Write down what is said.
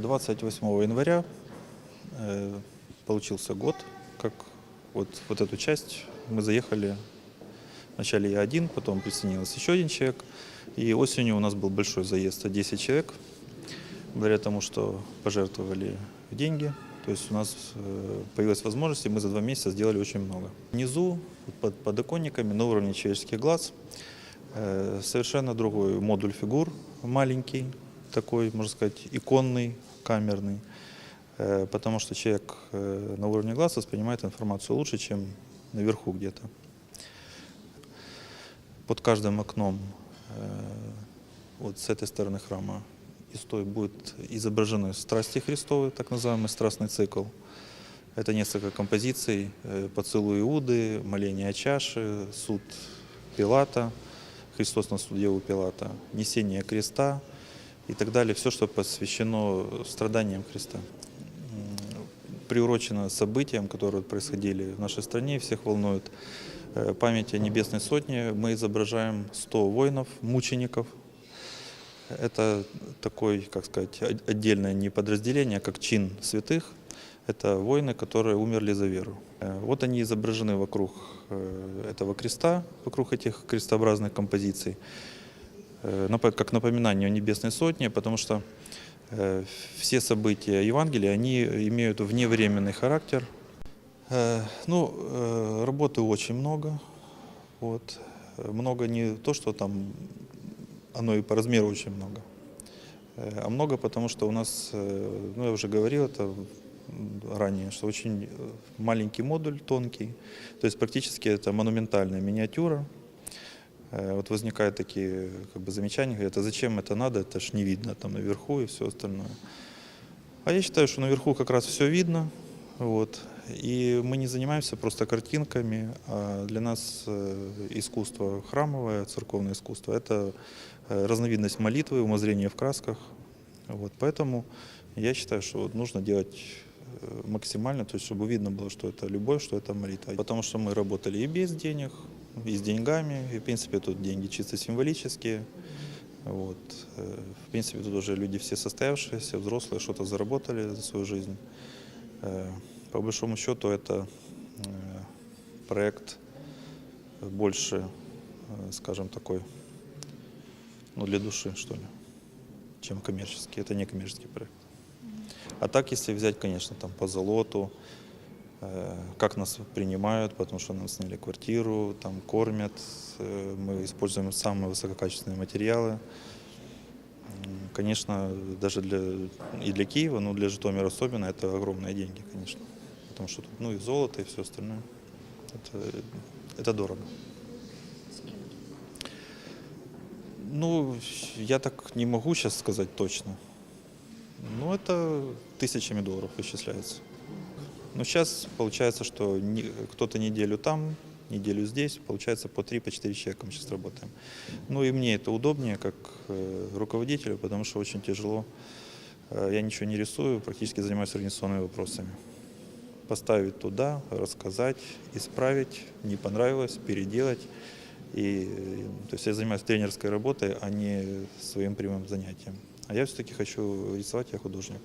28 января э, получился год, как вот, вот эту часть мы заехали. Вначале я один, потом присоединился еще один человек. И осенью у нас был большой заезд, 10 человек. Благодаря тому, что пожертвовали деньги, то есть у нас э, появилась возможность, и мы за два месяца сделали очень много. Внизу, под подоконниками, на уровне человеческих глаз, э, совершенно другой модуль фигур, маленький, такой, можно сказать, иконный, камерный, Э, потому что человек э, на уровне глаз воспринимает информацию лучше, чем наверху где-то. Под каждым окном э, вот с этой стороны храма и с той будут изображены страсти Христовы, так называемый страстный цикл. Это несколько композиций, поцелуй Иуды, моление о чаше, суд Пилата, Христос на суде у Пилата, несение креста и так далее. Все, что посвящено страданиям Христа. Приурочено событиям, которые происходили в нашей стране, всех волнует э, память о Небесной Сотне. Мы изображаем 100 воинов, мучеников, это такой, как сказать, от- отдельное не подразделение, а как чин святых. Это воины, которые умерли за веру. Э, Вот они изображены вокруг э, этого креста, вокруг этих крестообразных композиций, как напоминание о Небесной Сотне, потому что э, все события Евангелия, они имеют вневременный характер. Э, Ну, э, работы очень много. Вот. Э, Много не то, что там оно и по размеру очень много. Э, А много потому, что у нас, э, ну я уже говорил это ранее, что очень э, маленький модуль, тонкий. То есть практически это монументальная миниатюра. Э, Вот возникают такие как бы, замечания, говорят, а зачем это надо, это ж не видно там наверху и все остальное. А я считаю, что наверху как раз все видно. Вот. И мы не занимаемся просто картинками, а для нас э, искусство храмовое, церковное искусство – это э, разновидность молитвы, умозрение в красках. Вот. Поэтому я считаю, что вот нужно делать максимально, то есть чтобы видно было, что это любовь, что это молитва. Потому что мы работали и без денег, и с деньгами, и в принципе тут деньги чисто символические. Вот. Э, В принципе, тут уже люди все состоявшиеся, взрослые, что-то заработали за свою жизнь. Э, По большому счету это э, проект больше, скажем, такой, ну, для души, что ли, чем коммерческий. Это не коммерческий проект. А так, если взять, конечно, там по золоту, как нас принимают, потому что нам сняли квартиру, там кормят, э, мы используем самые высококачественные материалы. Конечно, даже для, и для Киева, но для Житомира особенно, это огромные деньги, конечно. Потому что тут, ну, и золото, и все остальное. Это, это дорого. Ну, я так не могу сейчас сказать точно. Ну, это тысячами долларов исчисляется. Но сейчас получается, что кто-то неделю там, неделю здесь, получается по 3-4 человека мы сейчас работаем. Ну и мне это удобнее, как э, руководителю, потому что очень тяжело. Э, я ничего не рисую, практически занимаюсь организационными вопросами. Поставить туда, рассказать, исправить, не понравилось, переделать. И, э, то есть я занимаюсь тренерской работой, а не своим прямым занятием. А я все-таки хочу рисовать, я художник.